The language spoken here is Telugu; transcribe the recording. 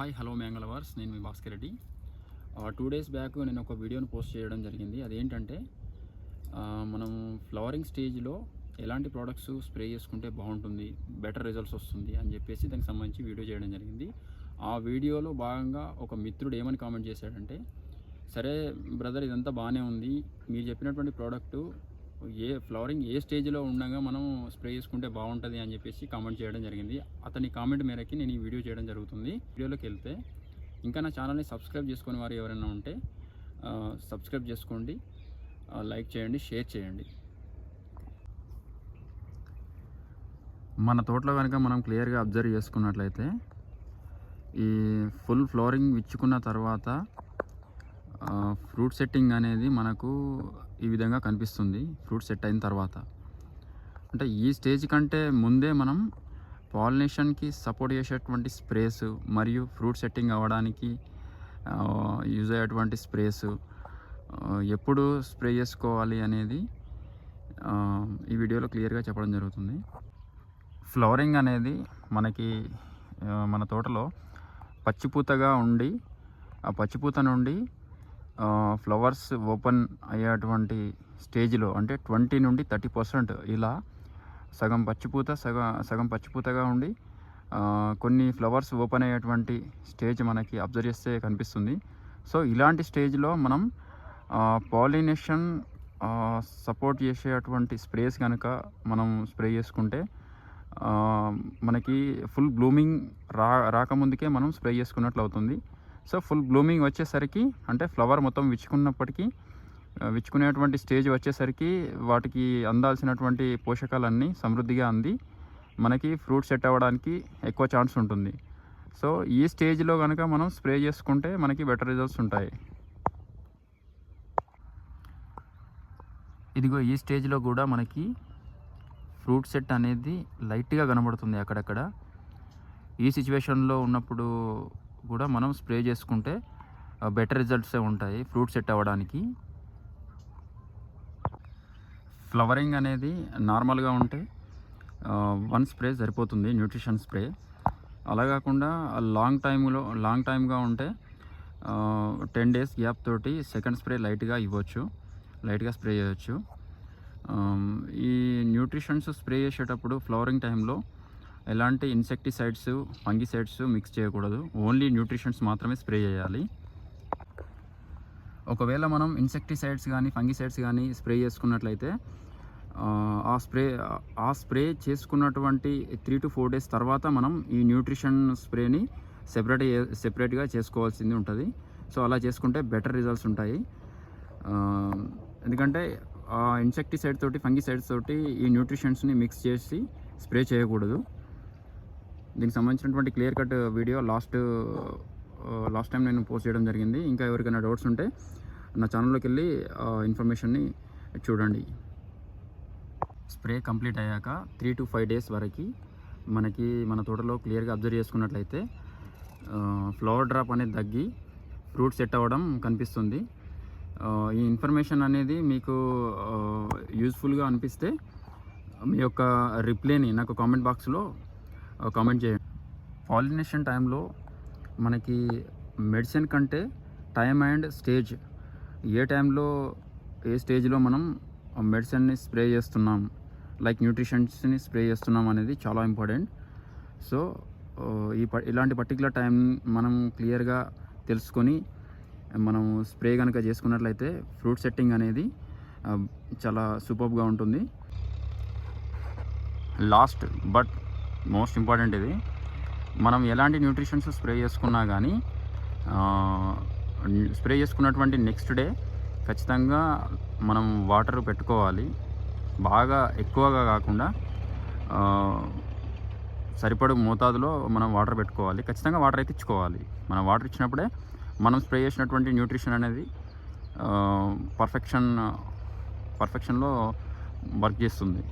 హాయ్ హలో మ్యాంగళవర్స్ నేను మీ Bhaskar Reddy. Two days back నేను ఒక వీడియోని పోస్ట్ చేయడం జరిగింది. అదేంటంటే మనం ఫ్లవరింగ్ స్టేజ్లో ఎలాంటి ప్రోడక్ట్స్ స్ప్రే చేసుకుంటే బాగుంటుంది బెటర్ రిజల్ట్స్ వస్తుంది అని చెప్పేసి దానికి సంబంధించి వీడియో చేయడం జరిగింది. ఆ వీడియోలో భాగంగా ఒక మిత్రుడు ఏమని కామెంట్ చేశాడంటే సరే బ్రదర్ ఇదంతా బాగానే ఉంది. మీరు చెప్పినటువంటి ప్రోడక్ట్ ఏ ఫ్లవరింగ్ ఏ స్టేజ్లో ఉండగా మనం స్ప్రే చేసుకుంటే బాగుంటుంది అని చెప్పేసి కామెంట్ చేయడం జరిగింది. అతని కామెంట్ మేరకి నేను ఈ వీడియో చేయడం జరుగుతుంది. వీడియోలోకి వెళ్తే ఇంకా నా ఛానల్ని సబ్స్క్రైబ్ చేసుకునే వారు ఎవరైనా ఉంటే సబ్స్క్రైబ్ చేసుకోండి. లైక్ చేయండి షేర్ చేయండి. మన తోటలో కనుక మనం క్లియర్గా అబ్జర్వ్ చేసుకున్నట్లయితే ఈ ఫుల్ ఫ్లోరింగ్ విచ్చుకున్న తర్వాత ఫ్రూట్ సెట్టింగ్ అనేది మనకు ఈ విధంగా కనిపిస్తుంది. ఫ్రూట్ సెట్ అయిన తర్వాత. అంటే ఈ స్టేజ్ కంటే ముందే మనం పాలినేషన్కి సపోర్ట్ చేసేటువంటి స్ప్రేస్ మరియు ఫ్రూట్ సెట్టింగ్ అవ్వడానికి యూజ్ అయ్యేటువంటి స్ప్రేస్ ఎప్పుడు స్ప్రే చేసుకోవాలి అనేది ఈ వీడియోలో క్లియర్గా చెప్పడం జరుగుతుంది. ఫ్లవరింగ్ అనేది మనకి మన తోటలో పచ్చిపూతగా ఉండి ఆ పచ్చిపూత నుండి ఫ్లవర్స్ ఓపెన్ అయ్యేటువంటి స్టేజ్లో అంటే ట్వంటీ నుండి థర్టీ పర్సెంట్ ఇలా సగం పచ్చిపూత సగం సగం పచ్చిపూతగా ఉండి కొన్ని ఫ్లవర్స్ ఓపెన్ అయ్యేటువంటి స్టేజ్ మనకి అబ్జర్వ్ చేస్తే కనిపిస్తుంది. సో ఇలాంటి స్టేజ్లో మనం పాలినేషన్ సపోర్ట్ చేసేటువంటి స్ప్రేస్ కనుక మనం స్ప్రే చేసుకుంటే మనకి ఫుల్ బ్లూమింగ్ రా రాకముందుకే మనం స్ప్రే చేసుకున్నట్లు అవుతుంది సో ఫుల్ బ్లూమింగ్ వచ్చేసరికి అంటే ఫ్లవర్ మొత్తం విచ్చుకున్నప్పటికీ విచ్చుకునేటువంటి స్టేజ్ వచ్చేసరికి వాటికి అందాల్సినటువంటి పోషకాలన్నీ సమృద్ధిగా అంది. మనకి ఫ్రూట్ సెట్ అవ్వడానికి ఎక్కువ ఛాన్స్ ఉంటుంది. సో ఈ స్టేజ్లో కనుక మనం స్ప్రే చేసుకుంటే మనకి బెటర్ రిజల్ట్స్ ఉంటాయి. ఇదిగో ఈ స్టేజ్లో కూడా మనకి ఫ్రూట్ సెట్ అనేది లైట్గా కనబడుతుంది అక్కడక్కడ. ఈ సిచ్యువేషన్లో ఉన్నప్పుడు కూడా మనం స్ప్రే చేసుకుంటే బెటర్ రిజల్ట్సే ఉంటాయి ఫ్రూట్ సెట్ అవ్వడానికి. ఫ్లవరింగ్ అనేది నార్మల్గా ఉంటే వన్ స్ప్రే సరిపోతుంది న్యూట్రిషన్ స్ప్రే అలా కాకుండా లాంగ్ టైంలో లాంగ్ టైమ్గా ఉంటే టెన్ డేస్ గ్యాప్ తోటి సెకండ్ స్ప్రే లైట్గా ఇవ్వచ్చు లైట్గా స్ప్రే చేయవచ్చు ఈ న్యూట్రిషన్స్ స్ప్రే చేసేటప్పుడు ఫ్లవరింగ్ టైంలో ఎలాంటి ఇన్సెక్టిసైడ్స్ ఫంగిసైడ్స్ మిక్స్ చేయకూడదు. ఓన్లీ న్యూట్రిషన్స్ మాత్రమే స్ప్రే చేయాలి. ఒకవేళ మనం ఇన్సెక్టిసైడ్స్ కానీ ఫంగిసైడ్స్ కానీ స్ప్రే చేసుకున్నట్లయితే ఆ, స్ప్రే ఆ స్ప్రే చేసుకున్నటువంటి త్రీ టు ఫోర్ డేస్ తర్వాత మనం ఈ న్యూట్రిషన్ స్ప్రేని సెపరేట్ సెపరేట్గా చేసుకోవాల్సింది ఉంటుంది. సో అలా చేసుకుంటే బెటర్ రిజల్ట్స్ ఉంటాయి. ఎందుకంటే ఆ ఇన్సెక్టిసైడ్ తోటి ఫంగిసైడ్స్ తోటి ఈ న్యూట్రిషన్స్ని మిక్స్ చేసి స్ప్రే చేయకూడదు. దీనికి సంబంధించినటువంటి clear cut video last last time నేను పోస్ట్ చేయడం జరిగింది. ఇంకా ఎవరికైనా డౌట్స్ ఉంటే నా ఛానల్లోకి వెళ్ళి ఇన్ఫర్మేషన్ని చూడండి. స్ప్రే కంప్లీట్ అయ్యాక త్రీ టు ఫైవ్ డేస్ వరకు మనకి మన తోటలో క్లియర్గా అబ్జర్వ్ చేసుకున్నట్లయితే ఫ్లవర్ డ్రాప్ అనేది తగ్గి ఫ్రూట్ సెట్ అవ్వడం కనిపిస్తుంది. ఈ ఇన్ఫర్మేషన్ అనేది మీకు యూస్ఫుల్గా అనిపిస్తే మీ యొక్క రిప్లైని నాకు కామెంట్ బాక్స్లో కామెంట్ చేయండి. పాలినేషన్ టైంలో మనకి మెడిసిన్ కంటే టైం అండ్ స్టేజ్ ఏ టైంలో ఏ స్టేజ్లో మనం మెడిసిన్ని స్ప్రే చేస్తున్నాం? లైక్ న్యూట్రిషన్స్ని స్ప్రే చేస్తున్నాం అనేది చాలా ఇంపార్టెంట్ సో ఈ ప ఇలాంటి పర్టికులర్ టైం మనం క్లియర్గా తెలుసుకొని మనం స్ప్రే కనుక చేసుకున్నట్లయితే ఫ్రూట్ సెట్టింగ్ అనేది చాలా సూపర్గా ఉంటుంది. లాస్ట్ బట్ మోస్ట్ ఇంపార్టెంట్ ఇది. మనం ఎలాంటి న్యూట్రిషన్స్ స్ప్రే చేసుకున్నా కానీ స్ప్రే చేసుకున్నటువంటి నెక్స్ట్ డే ఖచ్చితంగా మనం వాటర్ పెట్టుకోవాలి. బాగా ఎక్కువగా కాకుండా సరిపడు మోతాదులో మనం వాటర్ పెట్టుకోవాలి. ఖచ్చితంగా వాటర్ అయితే ఇచ్చుకోవాలి. మనం వాటర్ ఇచ్చినప్పుడే మనం స్ప్రే చేసినటువంటి న్యూట్రిషన్ అనేది పర్ఫెక్షన్ పర్ఫెక్షన్లో వర్క్ చేస్తుంది.